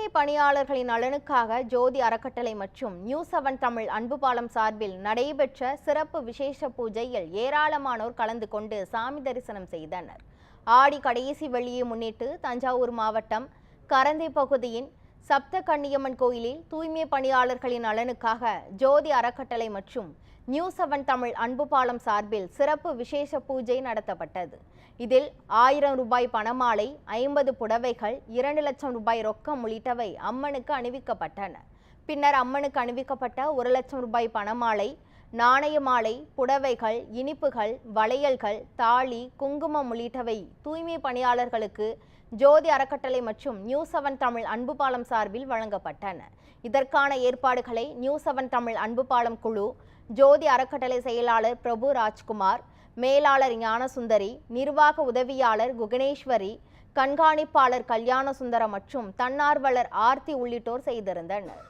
தூய்மை பணியாளர்களின் நலனுக்காக ஜோதி அறக்கட்டளை மற்றும் நியூ செவன் தமிழ் அன்புபாலம் சார்பில் நடைபெற்ற சிறப்பு விசேஷ பூஜையில் ஏராளமானோர் கலந்து கொண்டு சாமி தரிசனம் செய்தனர். ஆடி கடைசி வெளியை முன்னிட்டு தஞ்சாவூர் மாவட்டம் கரந்தை பகுதியின் சப்த கண்ணியம்மன் கோயிலில் தூய்மை பணியாளர்களின் நலனுக்காக ஜோதி அறக்கட்டளை மற்றும் நியூ செவன் தமிழ் அன்பு பாலம் சார்பில் சிறப்பு விசேஷ பூஜை நடத்தப்பட்டது. இதில் ஆயிரம் ரூபாய் பணமாலை ஐம்பது புடவைகள் இரண்டு லட்சம் ரூபாய் ரொக்கம் உள்ளிட்டவை அம்மனுக்கு அணிவிக்கப்பட்டன. பின்னர் அம்மனுக்கு அணிவிக்கப்பட்ட ஒரு லட்சம் ரூபாய் பணமாலை நாணய மாலை புடவைகள் இனிப்புகள் வளையல்கள் தாலி குங்குமம் உள்ளிட்டவை தூய்மை பணியாளர்களுக்கு ஜோதி அறக்கட்டளை மற்றும் நியூ செவன் தமிழ் அன்பு பாலம் சார்பில் வழங்கப்பட்டன. இதற்கான ஏற்பாடுகளை நியூ செவன் தமிழ் அன்பு பாலம் குழு ஜோதி அறக்கட்டளை செயலாளர் பிரபு ராஜ்குமார் மேலாளர் ஞானசுந்தரி நிர்வாக உதவியாளர் குகணேஸ்வரி கண்காணிப்பாளர் கல்யாணசுந்தரம் மற்றும் தன்னார்வலர் ஆர்த்தி உள்ளிட்டோர் செய்திருந்தனர்.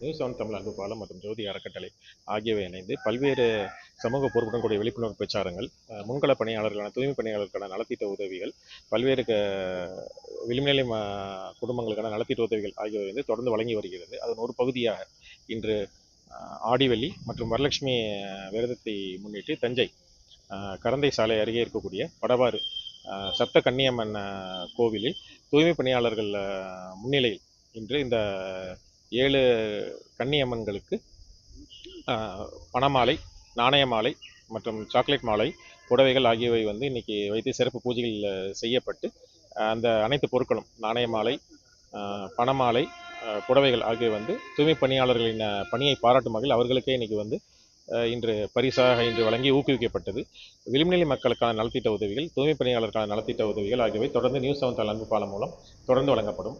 நியூஸ் செவன் தமிழ் அன்பு பாலம் மற்றும் ஜோதி அறக்கட்டளை ஆகியவை இணைந்து பல்வேறு சமூக பொறுப்புடன் கூடிய விழிப்புணர்வு பிரச்சாரங்கள் முன்கள பணியாளர்களான தூய்மை பணியாளர்களுக்கான நலத்திட்ட உதவிகள் பல்வேறு க விளிம்புநிலை குடும்பங்களுக்கான நலத்திட்ட உதவிகள் ஆகியவை வந்து தொடர்ந்து வழங்கி வருகிறது. அதன் ஒரு பகுதியாக இன்று ஆடிவெள்ளி மற்றும் வரலட்சுமி விரதத்தை முன்னிட்டு தஞ்சை கரந்தை சாலை அருகே இருக்கக்கூடிய படவாறு சப்த கன்னியம்மன் கோவிலில் தூய்மை பணியாளர்கள் முன்னிலையில் இன்று இந்த ஏழு கன்னியம்மன்களுக்கு பணமாலை நாணய மாலை மற்றும் சாக்லேட் மாலை புடவைகள் ஆகியவை வந்து இன்றைக்கி வைத்து சிறப்பு பூஜைகள் செய்யப்பட்டு அந்த அனைத்து பொருட்களும் நாணய மாலை பணமாலை புடவைகள் ஆகியவை வந்து தூய்மை பணியாளர்களின் பணியை பாராட்டும் வகையில் அவர்களுக்கே இன்றைக்கி வந்து இன்று பரிசாக இன்று வழங்கி ஊக்குவிக்கப்பட்டது. விளிம்புநிலை மக்களுக்கான நலத்திட்ட உதவிகள் தூய்மை பணியாளருக்கான நலத்திட்ட உதவிகள் ஆகியவை தொடர்ந்து நியூஸ் செவன் தலைமை பாலம் மூலம் தொடர்ந்து வழங்கப்படும்.